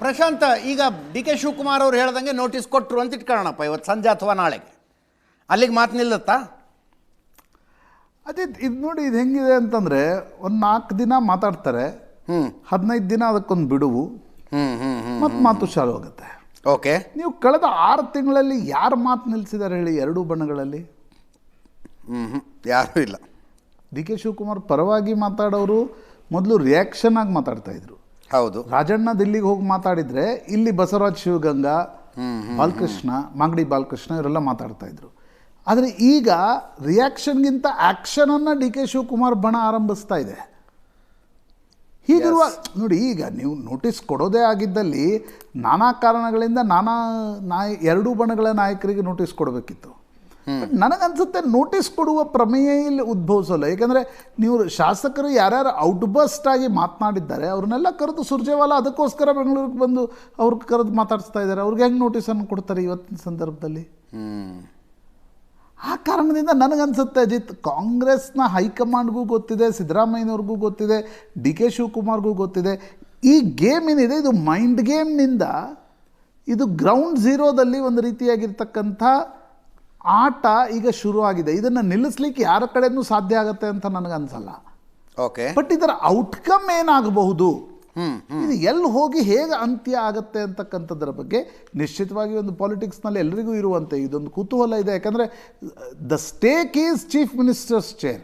ಪ್ರಶಾಂತ್ ಈಗ D K Shivakumar ಅವ್ರು ಹೇಳ್ದಂಗೆ ನೋಟಿಸ್ ಕೊಟ್ಟರು ಅಂತ ಇಟ್ಕೊಳ್ಳೋಣಪ್ಪ ಇವತ್ತು ಸಂಜೆ ಅಥವಾ ನಾಳೆಗೆ. ಅಲ್ಲಿಗೆ ಮಾತು ನಿಲ್ಲುತ್ತಾ? ಅದೇ ಇದು ನೋಡಿ ಇದು ಹೆಂಗಿದೆ ಅಂತಂದರೆ ಒಂದು ನಾಲ್ಕು ದಿನ ಮಾತಾಡ್ತಾರೆ ಹ್ಞೂ ಹದಿನೈದು ದಿನ ಅದಕ್ಕೊಂದು ಬಿಡುವು ಮತ್ತು ಮಾತು ಚಾಲು ಆಗುತ್ತೆ ಓಕೆ. ನೀವು ಕಳೆದ ಆರು ತಿಂಗಳಲ್ಲಿ ಯಾರು ಮಾತು ನಿಲ್ಲಿಸಿದ್ದಾರೆ ಹೇಳಿ ಎರಡೂ ಬಣ್ಣಗಳಲ್ಲಿ? ಹ್ಞೂ ಹ್ಞೂ ಯಾರೂ ಇಲ್ಲ. ಡಿ ಕೆ ಶಿವಕುಮಾರ್ ಪರವಾಗಿ ಮಾತಾಡೋರು ಮೊದಲು ರಿಯಾಕ್ಷನ್ ಆಗಿ ಮಾತಾಡ್ತಾ ಇದ್ರು. ಹೌದು. ರಾಜಣ್ಣ ದಿಲ್ಲಿಗೆ ಹೋಗಿ ಮಾತಾಡಿದ್ರೆ ಇಲ್ಲಿ ಬಸವರಾಜ್ ಶಿವಗಂಗಾ ಬಾಲಕೃಷ್ಣ ಮಾಂಗಡಿ ಬಾಲಕೃಷ್ಣ ಇವರೆಲ್ಲ ಮಾತಾಡ್ತಾ ಇದ್ರು. ಆದರೆ ಈಗ ರಿಯಾಕ್ಷನ್ಗಿಂತ ಆ್ಯಕ್ಷನನ್ನು ಡಿ ಕೆ ಶಿವಕುಮಾರ್ ಬಣ ಆರಂಭಿಸ್ತಾ ಇದೆ. ಹೀಗಿರುವ ನೋಡಿ ಈಗ ನೀವು ನೋಟಿಸ್ ಕೊಡೋದೇ ಆಗಿದ್ದಲ್ಲಿ ನಾನಾ ಕಾರಣಗಳಿಂದ ನಾನಾ ನಾಯ ಎರಡೂ ಬಣಗಳ ನಾಯಕರಿಗೆ ನೋಟಿಸ್ ಕೊಡಬೇಕಿತ್ತು. ಬಟ್ ನನಗನ್ಸುತ್ತೆ ನೋಟಿಸ್ ಕೊಡುವ ಪ್ರಮೇಯ ಇಲ್ಲಿ ಉದ್ಭವಿಸಲ್ಲ. ಏಕೆಂದರೆ ನೀವು ಶಾಸಕರು ಯಾರ್ಯಾರು ಔಟ್ಬಸ್ಟ್ ಆಗಿ ಮಾತನಾಡಿದ್ದಾರೆ ಅವ್ರನ್ನೆಲ್ಲ ಕರೆದು ಸುರ್ಜೇವಾಲ ಅದಕ್ಕೋಸ್ಕರ ಬೆಂಗಳೂರಿಗೆ ಬಂದು ಅವ್ರಿಗೆ ಕರೆದು ಮಾತಾಡಿಸ್ತಾ ಇದ್ದಾರೆ. ಅವ್ರಿಗೆ ಹೆಂಗೆ ನೋಟಿಸನ್ನು ಕೊಡ್ತಾರೆ ಇವತ್ತಿನ ಸಂದರ್ಭದಲ್ಲಿ? ಆ ಕಾರಣದಿಂದ ನನಗನ್ಸುತ್ತೆ ಅಜಿತ್ ಕಾಂಗ್ರೆಸ್ನ ಹೈಕಮಾಂಡ್ಗೂ ಗೊತ್ತಿದೆ ಸಿದ್ದರಾಮಯ್ಯನವ್ರಿಗೂ ಗೊತ್ತಿದೆ ಡಿ ಕೆ ಶಿವಕುಮಾರ್ಗೂ ಗೊತ್ತಿದೆ. ಈ ಗೇಮ್ ಏನಿದೆ ಇದು ಮೈಂಡ್ ಗೇಮ್ನಿಂದ ಇದು ಗ್ರೌಂಡ್ ಝೀರೋದಲ್ಲಿ ಒಂದು ರೀತಿಯಾಗಿರ್ತಕ್ಕಂಥ ಆಟ ಈಗ ಶುರು ಆಗಿದೆ ಇದನ್ನು ನಿಲ್ಲಿಸ್ಲಿಕ್ಕೆ ಯಾರ ಕಡೆನೂ ಸಾಧ್ಯ ಆಗುತ್ತೆ ಅಂತ ನನಗನ್ಸಲ್ಲ. ಓಕೆ. ಬಟ್ ಇದರ ಔಟ್ಕಮ್ ಏನಾಗಬಹುದು? ಇದು ಎಲ್ಲಿ ಹೋಗಿ ಹೇಗೆ ಅಂತ್ಯ ಆಗುತ್ತೆ ಅಂತಕ್ಕಂಥದ್ರ ಬಗ್ಗೆ ನಿಶ್ಚಿತವಾಗಿ ಒಂದು ಪಾಲಿಟಿಕ್ಸ್ನಲ್ಲಿ ಎಲ್ಲರಿಗೂ ಇರುವಂತೆ ಇದೊಂದು ಕುತೂಹಲ ಇದೆ. ಯಾಕಂದರೆ the stake is chief minister's chair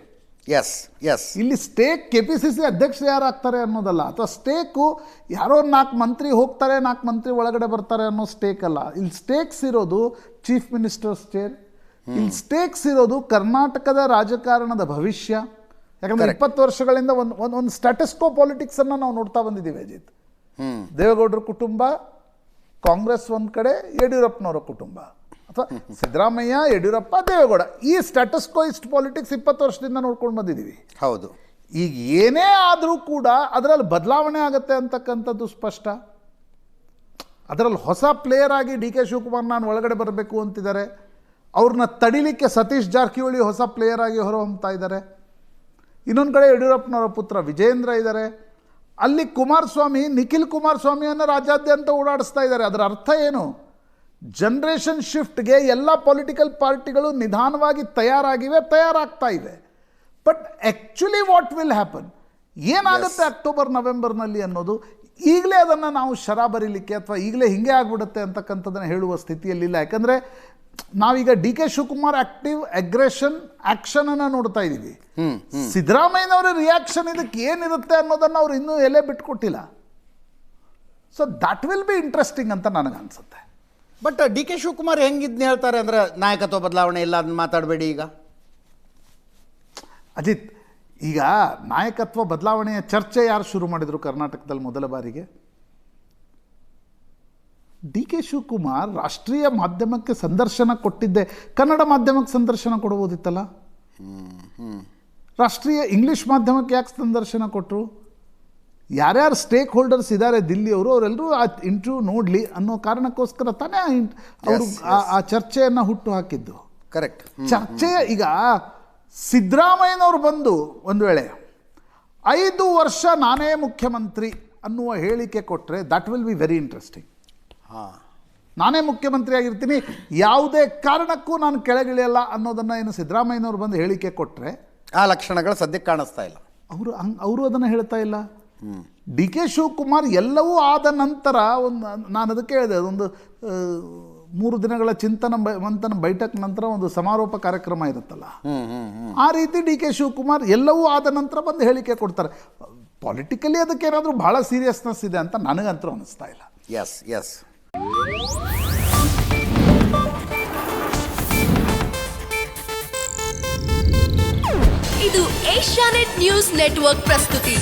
yes yes ಇಲ್ಲಿ stake K P C C ಅಧ್ಯಕ್ಷರು ಯಾರಾಗ್ತಾರೆ ಅನ್ನೋದಲ್ಲ ಅಥವಾ ಸ್ಟೇಕು ಯಾರೋ ನಾಲ್ಕು ಮಂತ್ರಿ ಹೋಗ್ತಾರೆ ನಾಲ್ಕು ಮಂತ್ರಿ ಒಳಗಡೆ ಬರ್ತಾರೆ ಅನ್ನೋ ಸ್ಟೇಕ್ ಅಲ್ಲ. ಇಲ್ಲಿ ಸ್ಟೇಕ್ಸ್ ಇರೋದು ಚೀಫ್ ಮಿನಿಸ್ಟರ್ಸ್ ಚೇರ್ ಇಲ್ಲಿ ಸ್ಟೇಕ್ಸ್ ಇರೋದು ಕರ್ನಾಟಕದ ರಾಜಕಾರಣದ ಭವಿಷ್ಯ. ಯಾಕಂದ್ರೆ ಇಪ್ಪತ್ತು ವರ್ಷಗಳಿಂದ ಒಂದು ಒಂದು ಒಂದು ಸ್ಟ್ಯಾಟಸ್ಕೋ ಪಾಲಿಟಿಕ್ಸನ್ನು ನಾವು ನೋಡ್ತಾ ಬಂದಿದ್ದೀವಿ ಅಜಿತ್. ದೇವೇಗೌಡರ ಕುಟುಂಬ ಕಾಂಗ್ರೆಸ್ ಒಂದು ಕಡೆ ಯಡಿಯೂರಪ್ಪನವರ ಕುಟುಂಬ. ಅಥವಾ ಸಿದ್ದರಾಮಯ್ಯ ಯಡಿಯೂರಪ್ಪ ದೇವೇಗೌಡ ಈ ಸ್ಟ್ಯಾಟಸ್ಕೋ ಇಸ್ಟ್ ಪಾಲಿಟಿಕ್ಸ್ ಇಪ್ಪತ್ತು ವರ್ಷದಿಂದ ನೋಡ್ಕೊಂಡು ಬಂದಿದ್ದೀವಿ ಹೌದು. ಈಗ ಏನೇ ಆದರೂ ಕೂಡ ಅದರಲ್ಲಿ ಬದಲಾವಣೆ ಆಗುತ್ತೆ ಅಂತಕ್ಕಂಥದ್ದು ಸ್ಪಷ್ಟ. ಅದರಲ್ಲಿ ಹೊಸ ಪ್ಲೇಯರ್ ಆಗಿ ಡಿ ಕೆ ಶಿವಕುಮಾರ್ ನಾನು ಒಳಗಡೆ ಬರಬೇಕು ಅಂತಿದ್ದಾರೆ. ಅವ್ರನ್ನ ತಡಿಲಿಕ್ಕೆ ಸತೀಶ್ ಜಾರಕಿಹೊಳಿ ಹೊಸ ಪ್ಲೇಯರ್ ಆಗಿ ಹೊರಹೊಮ್ತಾ ಇದ್ದಾರೆ. ಇನ್ನೊಂದು ಕಡೆ ಯಡಿಯೂರಪ್ಪನವರ ಪುತ್ರ ವಿಜೇಂದ್ರ ಇದ್ದಾರೆ. ಅಲ್ಲಿ ಕುಮಾರಸ್ವಾಮಿ ನಿಖಿಲ್ ಕುಮಾರಸ್ವಾಮಿಯನ್ನು ರಾಜ್ಯಾದ್ಯಂತ ಓಡಾಡಿಸ್ತಾ ಇದ್ದಾರೆ. ಅದರ ಅರ್ಥ ಏನು? ಜನ್ರೇಷನ್ ಶಿಫ್ಟ್ಗೆ ಎಲ್ಲ ಪೊಲಿಟಿಕಲ್ ಪಾರ್ಟಿಗಳು ನಿಧಾನವಾಗಿ ತಯಾರಾಗಿವೆ ತಯಾರಾಗ್ತಾ ಇದೆ. But actually what will happen ಏನಾಗುತ್ತೆ ಅಕ್ಟೋಬರ್ ನವೆಂಬರ್ನಲ್ಲಿ ಅನ್ನೋದು? ಈಗಲೇ ಅದನ್ನು ನಾವು ಶರ ಬರೀಲಿಕ್ಕೆ ಅಥವಾ ಈಗಲೇ ಹಿಂಗೆ ಆಗ್ಬಿಡುತ್ತೆ ಅಂತಕ್ಕಂಥದ್ದನ್ನು ಹೇಳುವ ಸ್ಥಿತಿಯಲ್ಲಿಲ್ಲ. ಯಾಕಂದರೆ ನಾವೀಗ D K Shivakumar active aggression ಆ್ಯಕ್ಷನನ್ನು ನೋಡ್ತಾ ಇದ್ದೀವಿ ಸಿದ್ದರಾಮಯ್ಯನವರ ರಿಯಾಕ್ಷನ್ ಇದಕ್ಕೆ ಏನಿರುತ್ತೆ ಅನ್ನೋದನ್ನು ಅವ್ರು ಇನ್ನೂ ಎಲ್ಲೇ ಬಿಟ್ಕೊಟ್ಟಿಲ್ಲ. So that will be interesting ಅಂತ ನನಗನ್ಸುತ್ತೆ. ಬಟ್ ಡಿ ಕೆ ಶಿವಕುಮಾರ್ ಹೆಂಗಿದ್ನ ಹೇಳ್ತಾರೆ ಅಂದರೆ ನಾಯಕತ್ವ ಬದಲಾವಣೆ ಇಲ್ಲ ಅದನ್ನ ಮಾತಾಡಬೇಡಿ ಈಗ. ಅಜಿತ್ ಈಗ ನಾಯಕತ್ವ ಬದಲಾವಣೆಯ ಚರ್ಚೆ ಯಾರು ಶುರು ಮಾಡಿದರು ಕರ್ನಾಟಕದಲ್ಲಿ ಮೊದಲ ಬಾರಿಗೆ? ಡಿ ಕೆ ಶಿವಕುಮಾರ್ ರಾಷ್ಟ್ರೀಯ ಮಾಧ್ಯಮಕ್ಕೆ ಸಂದರ್ಶನ ಕೊಟ್ಟಿದ್ದೆ. ಕನ್ನಡ ಮಾಧ್ಯಮಕ್ಕೆ ಸಂದರ್ಶನ ಕೊಡ್ಬೋದಿತ್ತಲ್ಲ ರಾಷ್ಟ್ರೀಯ ಇಂಗ್ಲಿಷ್ ಮಾಧ್ಯಮಕ್ಕೆ ಯಾಕೆ ಸಂದರ್ಶನ ಕೊಟ್ಟರು ಯಾರ್ಯಾರು ಸ್ಟೇಕ್ ಹೋಲ್ಡರ್ಸ್ ಇದ್ದಾರೆ ದಿಲ್ಲಿಯವರು ಅವರೆಲ್ಲರೂ ಆ ಇಂಟರ್ವ್ಯೂ ನೋಡಲಿ ಅನ್ನೋ ಕಾರಣಕ್ಕೋಸ್ಕರ ತಾನೇ ಆ ಅವರು ಆ- ಆ ಚರ್ಚೆಯನ್ನು ಹುಟ್ಟು ಹಾಕಿದ್ದು. ಕರೆಕ್ಟ್ ಚರ್ಚೆ ಈಗ ಸಿದ್ದರಾಮಯ್ಯನವರು ಬಂದು ಒಂದು ವೇಳೆ ಐದು ವರ್ಷ ನಾನೇ ಮುಖ್ಯಮಂತ್ರಿ ಅನ್ನುವ ಹೇಳಿಕೆ ಕೊಟ್ಟರೆ that will be very interesting ಹಾಂ. ನಾನೇ ಮುಖ್ಯಮಂತ್ರಿ ಆಗಿರ್ತೀನಿ ಯಾವುದೇ ಕಾರಣಕ್ಕೂ ನಾನು ಕೆಳಗಿಳಿಯಲ್ಲ ಅನ್ನೋದನ್ನು ಏನು ಸಿದ್ದರಾಮಯ್ಯನವರು ಬಂದು ಹೇಳಿಕೆ ಕೊಟ್ಟರೆ ಆ ಲಕ್ಷಣಗಳು ಸದ್ಯಕ್ಕೆ ಕಾಣಿಸ್ತಾ ಇಲ್ಲ. ಅವರು ಹಂಗೆ ಅವರು ಅದನ್ನು ಹೇಳ್ತಾ ಇಲ್ಲ? ಡಿ ಕೆ ಶಿವಕುಮಾರ್ ಎಲ್ಲವೂ ಆದ ನಂತರ ಒಂದು ನಾನು ಅದಕ್ಕೆ ಹೇಳಿದೆ ಒಂದು ಮೂರು ದಿನಗಳ ಚಿಂತನ ಮಂಥನ ಬೈಠಕ್ ನಂತರ ಒಂದು ಸಮಾರೋಪ ಕಾರ್ಯಕ್ರಮ ಇರುತ್ತಲ್ಲ. ಆ ರೀತಿ ಡಿ ಕೆ ಶಿವಕುಮಾರ್ ಎಲ್ಲವೂ ಆದ ನಂತರ ಬಂದು ಹೇಳಿಕೆ ಕೊಡ್ತಾರೆ. ಪಾಲಿಟಿಕಲಿ ಅದಕ್ಕೆ ಏನಾದರೂ ಭಾಳ ಸೀರಿಯಸ್ನೆಸ್ ಇದೆ ಅಂತ ನನಗಂತೂ ಅನಿಸ್ತಾ ಇಲ್ಲ. ಎಸ್ ಎಸ್ ಇದು ಏಷ್ಯಾನೆಟ್ ನ್ಯೂಸ್ ನೆಟ್ವರ್ಕ್ ಪ್ರಸ್ತುತಿ.